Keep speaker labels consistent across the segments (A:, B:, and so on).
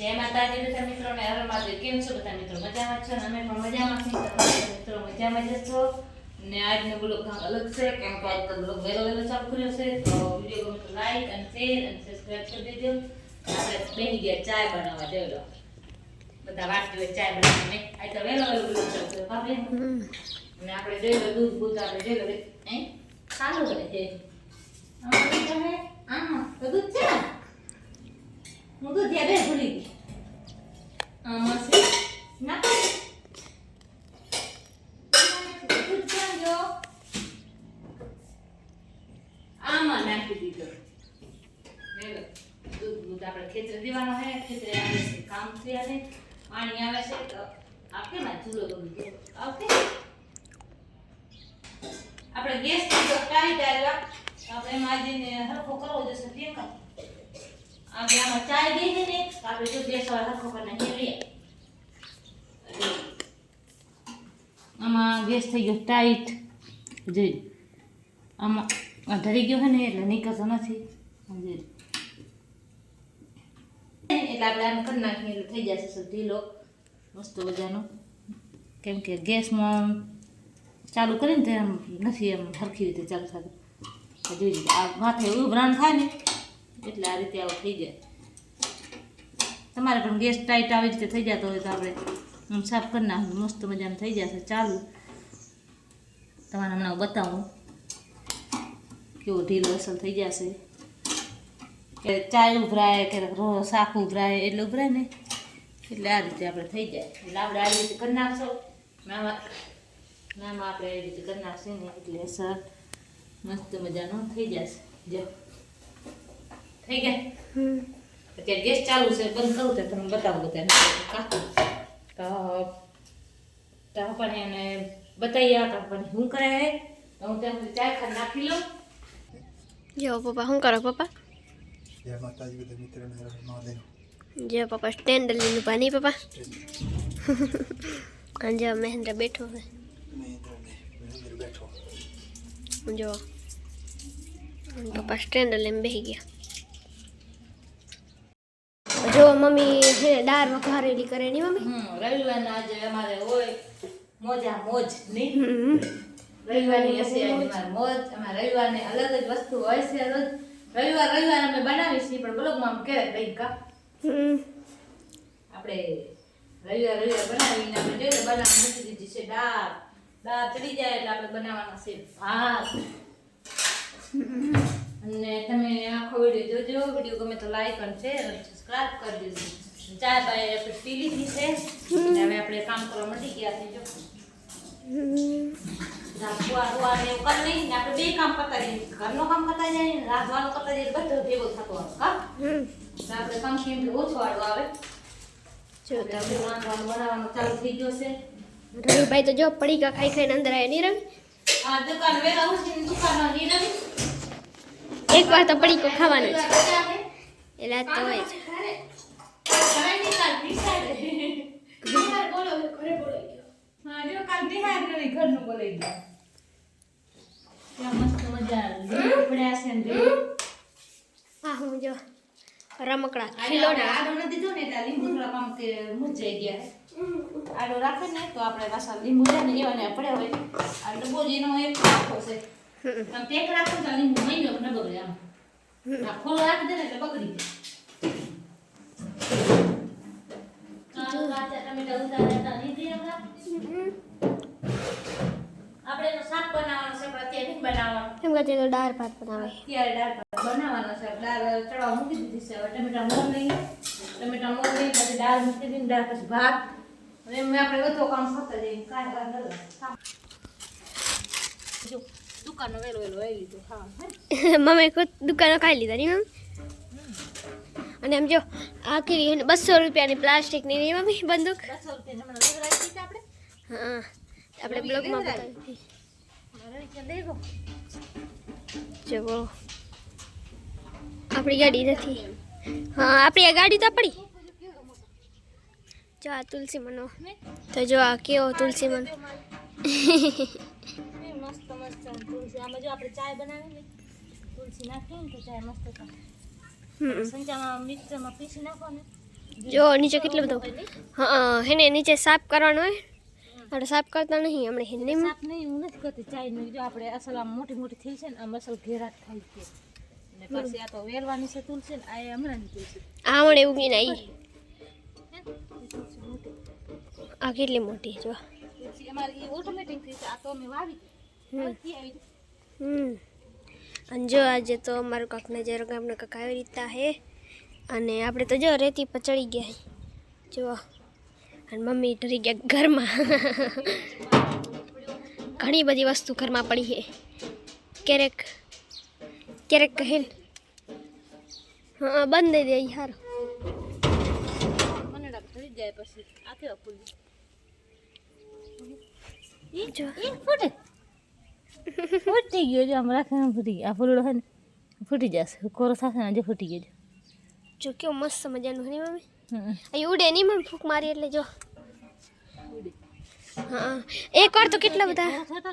A: જય માતાજી બધા મિત્રોને હર મહાદેવ. કેમ છો બધા મિત્રો? મજામાં છો ને? અમે પણ મજામાં છીએ. મિત્રો મજામાં જ છો? ને આજનો બ્લોગ કાંઈક અલગ છે. કેમ કે આજ તો બ્લોગ વેલો વેલો ચાલુ કર્યો છે. તો વીડિયો ગમે તો લાઈક અને શેર અને સબસ્ક્રાઇબ કરી દેજો. આપણે બેહી ગયા ચાય બનાવવા જોઈ બધા વાત જોઈએ ચાય બનાવીને આજ તો વહેલો વહેલો બ્લોગ ચાલુ કર્યો. ભાભી? અને આપણે જોઈ લો દૂધ બૂધ આપણે જોઈ લો એ સારું કરે છે. આમાં તો દૂધ છે ને? હું તો ત્યારે ભૂલી ગઈ. આમાં છે? ના દૂધ આમાં નાખી દીધો. દૂધ આપણે ખેતરે દેવાનો હે ખેતરે આવે છે કામ છે આજે પાણી આવે છે તો આ કેમ આ ચૂલો દીધો આવતે આપણે ગેસ આવ્યા તો આપણે એમાં જઈને હરખો કરવો જશે કામ આપણે આમાં ચાય દઈ દે ને તો આપણે જો ગેસ વાળા હરખો કરી નાખીએ આમાં ગેસ થઈ ગયો ટાઈટ. જોઈ આમાં ધરી ગયો છે ને એટલે નીકળતો નથી. જોઈ. એટલે આપણે આમ કરી નાખીએ એટલે થઈ જશે સર ઢીલો. મસ્ત મજાનો. કેમ કે ગેસમાં ચાલુ કરીને તે આમ નથી એમ સરખી રીતે ચાલુ થતું. જોઈ. આ માથે ઉભરાણ થાય ને એટલે આ રીતે આવું થઈ જાય. તમારે પણ ગેસ ટાઈટ આવી રીતે થઈ જતો હોય તો આપણે હું સાફ કરી નાખવું મસ્ત મજાનું થઈ જશે. ચાલુ. તમારે હમણાં બતાવું. કેવો ઢીલો અસર થઈ જશે. કે ચાય ઉભરાય કે શાક ઉભરાય, એટલે ઉભરાય ને. એટલે આ રીતે આપણે થઈ જાય. એટલે આપણે આવી રીતે કરી નાખશો. નામાં આપણે એવી રીતે કરી નાખશે ને. એટલે અસર મસ્ત મજાનું થઈ જશે. જો. થઈ ગયા? અત્યારે ગેસ ચાલુ છે બંધ કરું તો તમને બતાવું બધાને. કાકું તો પણ એને બતાવી આ તો પણ શું કરે હે હું ત્યાં સુધી ચાય ખાંડ નાખી લઉં.
B: જો પપ્પા શું કરો પપ્પા?
C: જય માતાજી બધા મિત્રોને હર હર મહાદેવ.
B: જો પપ્પા સ્ટેન્ડ લઈને ઊભા પપ્પા? અને મહેન્દ્ર બેઠો છે.
C: બેઠો.
B: જો. પપ્પા સ્ટેન્ડ લઈને બેસી ગયા. જો મમ્મી છે ને દાળ વઘારેલી કરે ની મમ્મી.
A: હમ રવિવારના આજે અમારે હોય મોજા મોજની.
B: હમ.
A: રવિવારની હશે આજે અમારે મોજ અમારે રવિવારની અલગ જ વસ્તુ હોય છે રોજ. રવિવાર રવિવાર અમે બનાવી છીએ પણ બ્લોગમાં આમ ક્યારેક ભાઈ કા
B: હમ.
A: આપણે રવિવાર રવિવાર બનાવીને આપણે જોઈએ બનાવવા મૂકી દીધી છે દાળ. દાળ ચડી જાય એટલે આપણે બનાવવાના છે ભાત. અને તમે આખો વીડિયો જોજો. વીડિયો ગમે તો લાઈક અને શેર અને સબસ્ક્રાઇબ કરી દેજો. ચા બાય આપણે પી લીધી છે. હવે આપણે કામ કરવા મળી ગયા છે જો. ને આપણે બે કામ કરતા જઈએ ઘરનું કામ કરતા જઈએ ને રાંધવાનું કરતા જઈએ બધું ભેગો થતો આવે આપણે કામ કેમ ઓછો આડો આવે.
B: જો
A: આપણે રાંધવાનું બનાવવાનું ચાલુ થઈ ગયો છે.
B: રવિભાઈ તો જો પડીકા ખાઈ ખાઈને અંદર આવ્યા નહીં રવિ
A: આ દુકાન વેરા ઉઠીને દુકાનમાં ની રવિ
B: એક વાર તો પડીકો ખાવાનો જ
A: રજા છે.
B: એટલે આ તો હોય જ
A: ઘરે ની કાલ બિહાર બિહાર બોલો ઘરે બોલાઈ ગયો હા જો કાલ બિહાર નહીં ઘરનું બોલાઈ ગયો ત્યાં મસ્ત મજા લીંબુ પડ્યા છે ને લીંબુ.
B: હા હું જો રમકડા
A: આને
B: ખીલોડા
A: આપણે આડો નથી દીધો ને એટલે લીંબુ થોડા આમ કે મુરઝાઈ ગયા છે આડો રાખે ને તો આપણે પાછા લીંબુ છે ને એવા ને પડ્યા હોય આ ડબ્બો જ એનો એક આખો છે આમ પેક રાખો તો લીંબુ મહિનો ન બગડે આમ આ ખોલો રાખી દે ને એટલે બગડી જાય. કાળું કાચા ટમેટા ઉતાર્યા હતા નહીં આપણે એનું શાક બનાવવાનું છે પણ અત્યારે નહીં બનાવવાનું.
B: એમ કરતી તો દાળ ભાત બનાવે.
A: અત્યારે દાળ ભાત બનાવવાનો છે દાળ ચડવા મૂકી દીધી છે. હવે ટમેટા મોર લઈએ ટમેટા મોર લઈ પછી દાળ મૂકી દીધી દાળ પછી ભાત. અને એમ આપણે બધું કામ કરતા જઈએ. કાંઈ વાર ન દુકાનનો વેલો વેલો આવી લીધું. હા?
B: મમ્મી ખુદ દુકાનો ખાઈ લીધા નહીં મમ્મી? અને આમ જો આખી કેવી બસો રૂપિયાની પ્લાસ્ટિકની નહીં મમ્મી બંદૂક?
A: બસો રૂપિયા આપણે?
B: હા આપણે બ્લોગમાં બતાવી હતી.
A: મારે કે લઈ ગયો
B: જો આપણી ગાડી નથી. હા આપણી આ ગાડી તો પડી જો આ તુલસી મનો તો જો આ કેવો તુલસી મન
A: મસ્ત મસ્ત તુલસી. આમાં જો આપણે ચાય બનાવી ને તુલસી નાખીએ ને તો ચાય મસ્ત થાય.
B: હમ
A: સંચામાં મિક્સરમાં પીસી નાખો ને
B: જો નીચે કેટલું બધું હા હેને નીચે સાફ કરવાનું હોય. આપણે સાફ કરતા નહીં હમણાં હેને
A: સાપ નહીં હું નથી કરતી ચાઈનું જો આપણે અસલ આમ મોટી મોટી થઈ છે ને આમ અસલ ઘેરા થાય છે. ને પછી આ તો વેલવાની છે તુલસી ને આ એ હમણાંની તુલસી.
B: આ મને એવું કીને આવી આ કેટલી મોટી જો.
A: તુલસી અમારી એ ઓટોમેટિક થઈ છે. આ તો અમે વાવી. વળતી આવી છે.
B: હમ. અને જો આજે તો અમારું કાંક નજર ગામના કાંક આવી રીતના હે અને આપણે તો જો રેતી પર ચડી ગયા. જો અને મમ્મી ડરી ગયા ઘરમાં. ઘણી બધી વસ્તુ ઘરમાં પડી છે ક્યારેક ક્યારેક કહે ને હા બંધ દઈ દે યાર
A: જાય પછી. આ કેવા ફૂલ
B: જો.
A: એ ફૂટે ફૂટી ગયો જો આમ રાખે આમ ફૂટી ગયો આ ફૂલડો છે ને ફૂટી જશે કોરો થશે ને આજે ફૂટી ગયો
B: જો કેવું મસ્ત મજાનું છે ને મમ્મી
A: હમ.
B: અહીં ઉડે નહીં મમ્મી ફૂંક મારી એટલે જો હા એક વાર તો કેટલા બધા
A: કોરો થતો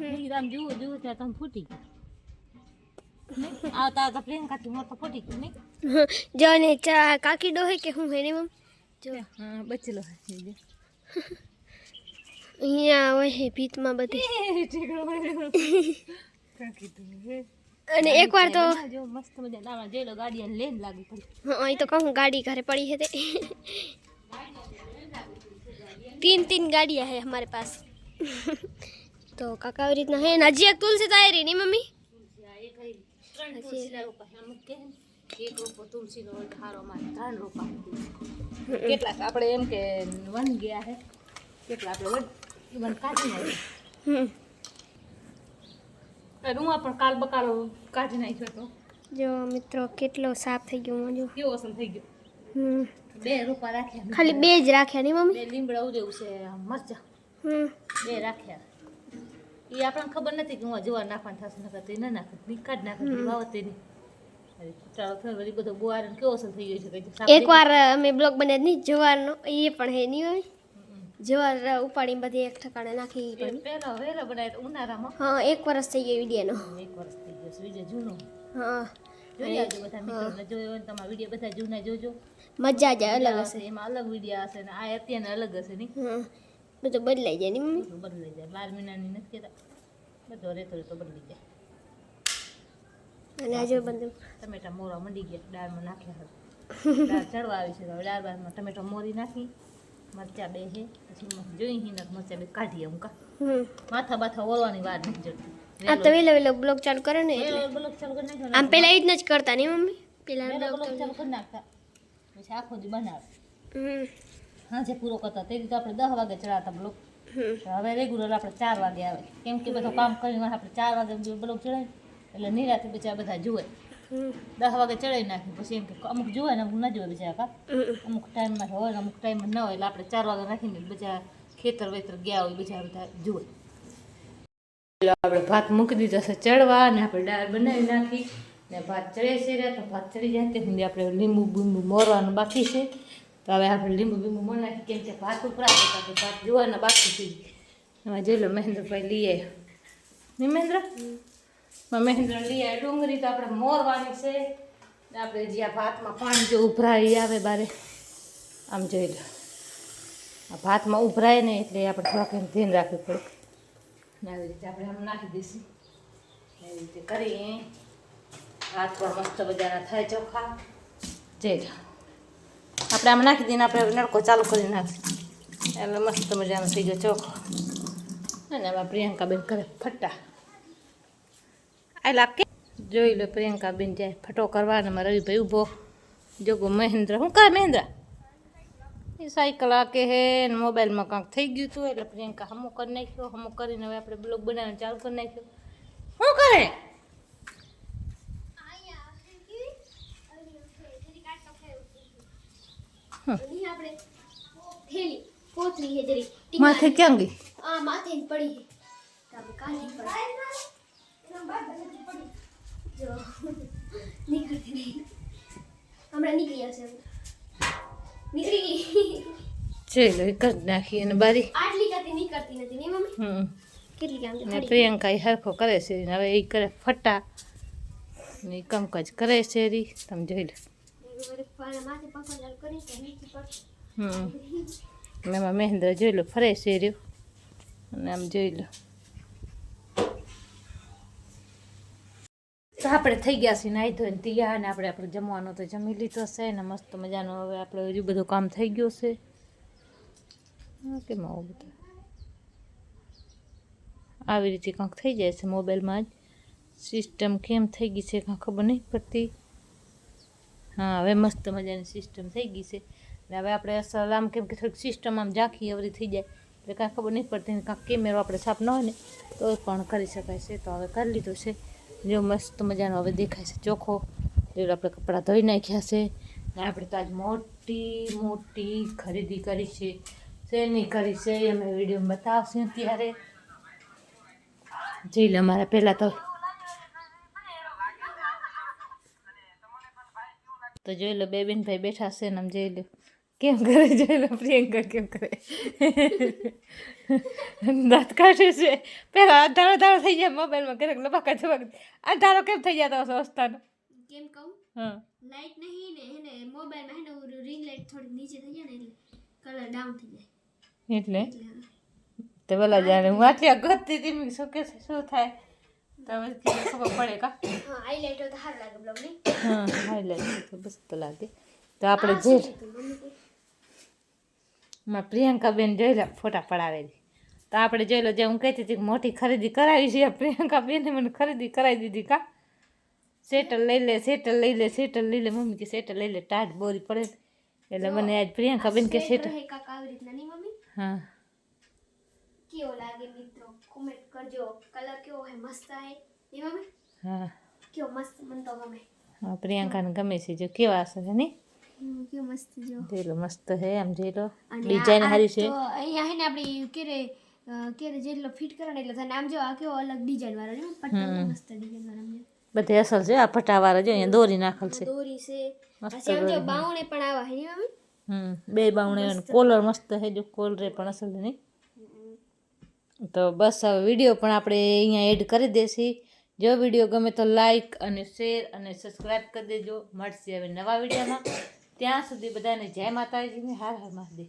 A: ને એ આમ જુઓ જુઓ ત્યાં તમે ફૂટી ગયો નહીં? આવતા આવતા પ્રિયંકાથી મોર તો ફૂટી ગયું નહીં
B: જો ને ચા કાકી ડોહે કે હું હે ને મમ્મી જો
A: હા બચેલો છે જો.
B: અહીંયા આવે છે ભીતમાં બધી. અને એકવાર તો
A: જો મસ્ત મજા લાવા જોઈ લો ગાડી લેન લાગી પડી.
B: અહીં તો કહું ગાડી ઘરે પડી છે તે. તીન તીન ગાડીયા હે હમારે પાસ. તો કાકા આવી રીતના હે ને હજી એક તુલસી
A: તાયરી ની મમ્મી? કેટલાક આપણે એમ કે વન ગયા હે કેટલા આપણે કાઢી નાખ્યા. પણ કાલ બકાલો કાઢી નાખ્યો તો
B: જો મિત્રો કેટલો સાફ થઈ ગયો
A: કેવો અસર થઈ ગયો?
B: હમ.
A: બે રોપા રાખ્યા
B: ખાલી બે જ રાખ્યા નહીં મમ્મી?
A: બે લીમડા ઉજેવું છે મરચા.
B: હમ.
A: બે રાખ્યા. એ આપણને ખબર નથી કે હું જુવાર નાખવાનું થશે નકર તો ના નાખે. બી કાઢ નાખે વાવતે નહીં
B: એકવાર અમે બ્લોગ બનાવ્યો નહીં જવારનો એ પણ હે નહીં હોય જવાર ઉપાડી બધી એક ઠકાણે નાખી
A: વહેલો બનાવ્યો તો ઉનાળામાં.
B: હા એક વર્ષ થઈ ગયો વિડિયાનો.
A: એક વર્ષ થઈ ગયો બીજો જૂનો.
B: હા.
A: જોઈ આવજો બધા મિત્રોને. જોયો હોય તમારા વીડિયો બધા જૂના જોજો.
B: મજા જ અલગ હશે.
A: એમાં અલગ વીડિયો હશે ને આ અત્યારના અલગ હશે
B: હા. બધું બદલાઈ જાય નહીં મમ્મી?
A: બદલાઈ જાય. બાર મહિનાની નથી કહેતા. બધો રેતો રેતો બદલી જાય.
B: અને આજે બધું
A: ટમેટા મોરા મંડી ગયા દાળમાં નાખ્યા હતા. દાળ ચડવા આવી છે. હવે દાળ બારમાં ટમેટા મોરી નાખી. મરચા બે હે પછી મસ્ત જોઈ હિનક મરચા બે કાઢીએ હું કા.
B: હમ.
A: માથા બાથા ઓરવાની વાર નથી જડતી.
B: આ તો વેલો વેલો બ્લોગ ચાલુ કરે ને એટલે.
A: વેલો બ્લોક ચાલુ કરી નાખ્યો
B: આમ પેલા એ જ ન જ કરતા નહીં મમ્મી? પેલા
A: વેલો
B: બ્લોગ
A: બ્લોક ચાલુ કરી નાખતા. પછી આખો દી બનાવે.
B: હમ.
A: સાંજે પૂરો કરતા. તે રીતે આપણે દસ વાગે ચડાવતા બ્લોક.
B: હમ.
A: હવે રેગ્યુલર આપણે ચાર વાગે આવે. કેમ કે બધું કામ કરીને આપણે ચાર વાગે બ્લોક ચડાય એટલે નિરાતે બિચારા બધા જુએ.
B: હમ
A: દસ વાગે ચડાવી નાખ્યું પછી એમ કે અમુક જુએ ને અમુક ન જુએ બીજા કા? અમુક ટાઈમમાં હોય ને અમુક ટાઈમમાં ન હોય એટલે આપણે ચાર વાગે નાખીને બધા ખેતર વેતર ગયા હોય બીજા બધા જુએ. આપણે ભાત મૂકી દીધા છે ચડવા અને આપણે દાળ બનાવી નાખી ને ભાત ચડે છે તો ભાત ચડી જાય તે સુધી આપણે લીંબુ બીંબુ મોરવાનું બાકી છે. તો હવે આપણે લીંબુ બીંબુ મોર નાખી કેમ કે ભાત ઉપરાશે તો ભાત જોવાના બાકી છે. એમાં જોઈ લો મહેન્દ્રભાઈ લઈએ નહીં મહેન્દ્ર લઈ આવ્યા ડુંગળી તો આપણે મોરવાની છે. આપણે જે આ ભાતમાં પાણી જો ઉભરાઈ આવે બારે, આમ જોઈ લો. આ ભાતમાં ઉભરાય ને એટલે આપણે થોડાક ધ્યાન રાખવું પડે. ને આવી રીતે આપણે આમ નાખી દઈશું. એવી રીતે કરી ભાત પણ મસ્ત બધાના થાય ચોખા. જઈ લો. આપણે આમ નાખી દઈને આપણે નળકો ચાલુ કરી નાખીએ. એટલે મસ્ત મજાનો થઈ ગયો ચોખો. અને આમાં પ્રિયંકાબેન કરે ફટ્ટા. આ લાગે જોઈ લો પ્રિયંકાબેન જાય ફટો કરવા અને મારા રવિભાઈ ઊભો. જોગો મહેન્દ્ર શું કરે મહેન્દ્ર? એ સાયકલ આકે હે ને મોબાઈલમાં કાંક થઈ ગયું હતું એટલે પ્રિયંકા હમું કરી નાખ્યો હમું કરીને હવે આપણે બ્લોગ બનાવવાનું ચાલુ કરી નાખ્યો. શું કરે?
B: આપણે થેલી કોથળી હે જરી
A: માથે ક્યાં ગઈ
B: આ માથે જ પડી હે તો આપણે કાઢી પડી જો નીકળતી નહીં હમણાં નીકળી જશે નીકળી ગઈ
A: જોઈ લો એ કરી નાખી અને બારી.
B: આટલી કાતી નીકળતી નથી નહીં મમ્મી
A: હમ.
B: કેટલી કામ
A: ને પ્રિયંકા એ હરખો કરે છે. હવે એ કરે ફટા. ને કામકાજ કરે છે રી. તમે જોઈ લો. હમ. એમાં મહેન્દ્ર જોઈ લો ફરે છે રહ્યો. અને આમ જોઈ લો. તો આપણે થઈ ગયા છીએ નાહી ધોઈને તૈયાર અને આપણે આપણે જમવાનું તો જમી લીધો છે ને મસ્ત મજાનું હવે આપણે હજુ બધું કામ થઈ ગયું છે. કેમ આવું બધું? આવી રીતે કંઈક થઈ જાય છે મોબાઈલમાં જ. સિસ્ટમ કેમ થઈ ગઈ છે કાંઈ ખબર નહીં પડતી. હા, હવે મસ્ત મજાની સિસ્ટમ થઈ ગઈ છે. ને હવે આપણે અસલ આમ કેમ કે થોડીક સિસ્ટમ આમ ઝાંખી અવરી થઈ જાય. એટલે કાંઈ ખબર નહીં પડતી કાંઈક કેમેરો આપણે છાપ ન હોય ને તો પણ કરી શકાય છે. તો હવે કરી લીધું છે. જો મસ્ત મજાનો હવે દેખાય છે ચોખ્ખો. એટલે આપણે કપડાં ધોઈ નાખ્યા છે. ને આપણે તો આજ મોટી મોટી ખરીદી કરી છે. શેની કરી છે અમે વીડિયો બતાવશું ત્યારે. જોઈ લે મારા પહેલાં તો. તો જોઈ લો બે બેન ભાઈ બેઠા છે ને આમ જોઈ લો. કેમ કરે છે પ્રિયંકા કેમ કરે દાંત કાઢે છે પેલા અધારો અધારો થઈ જાય મોબાઈલમાં ક્યારેક લબાકા જવા અધારો કેમ થઈ જતો હશે અસ્તાનો
B: કેમ કહું
A: હા
B: લાઈટ નહીં ને એને મોબાઈલમાં હે રિંગ લાઈટ થોડી નીચે થઈ જાય ને એટલે કલર ડાઉન થઈ જાય.
A: એટલે? તો બોલા જાણે હું આટલી અગત્ય હતી શું કે શું થાય? તો હવે ખબર પડે કા?
B: હા હાઈલાઈટ તો સારું લાગે બ્લોગ નહીં?
A: હા હાઈલાઈટ તો બસ તો લાગે. તો આપણે જે માં પ્રિયંકાબેન જોઈ લે ફોટા પડાવેલી તો આપણે જોઈ લો જે હું કહેતી હતી કે મોટી ખરીદી કરાવી છે પ્રિયંકાબેને મને ખરીદી કરાવી દીધી કા. સેટલ લઈ લે સેટલ લઈ લે સેટલ લઈ લે મમ્મી કે સેટલ લઈ લે ટાઢ બોરી પડે એટલે મને આજ પ્રિયંકાબેન કે સેટલ હા
B: કેવો લાગે મિત્રો? કોમેન્ટ કરજો. કલર કેવો હે? મસ્ત હે? નહીં મમ્મી?
A: હા.
B: કેવો મસ્ત મને તો ગમે.
A: હા પ્રિયંકાને ગમે છે જો કેવા હશે હે નહીં
B: મસ્ત જો?
A: જોઈ મસ્ત હે આમ જોઈ લો ડિઝાઇન સારી છે.
B: અહીંયા હે ને આપણે કેરે કેરે જેટલો ફિટ કરે ને એટલે તને આમ જો આ કેવો અલગ ડિઝાઇન વાળો છે પટ્ટા મસ્ત ડિઝાઇન વાળો
A: બધે અસલ છે આ ફટાવાળા જો અહીંયા દોરી નાખલ છે.
B: દોરી છે. પછી આમ જો બાવણે પણ આવા હે નહીં મમ્મી
A: હમ બે બાવણે કોલર મસ્ત. છે જો કોલરે પણ અસલ નહીં તો બસ હવે વીડિયો પણ આપણે અહીંયા એડ કરી દેશી. જો વીડિયો ગમે તો લાઈક અને શેર અને સબસ્ક્રાઈબ કરી દેજો. મળશે હવે નવા વિડીયોમાં ત્યાં સુધી બધાને જય માતાજીની હાર હાર મહાદેવ.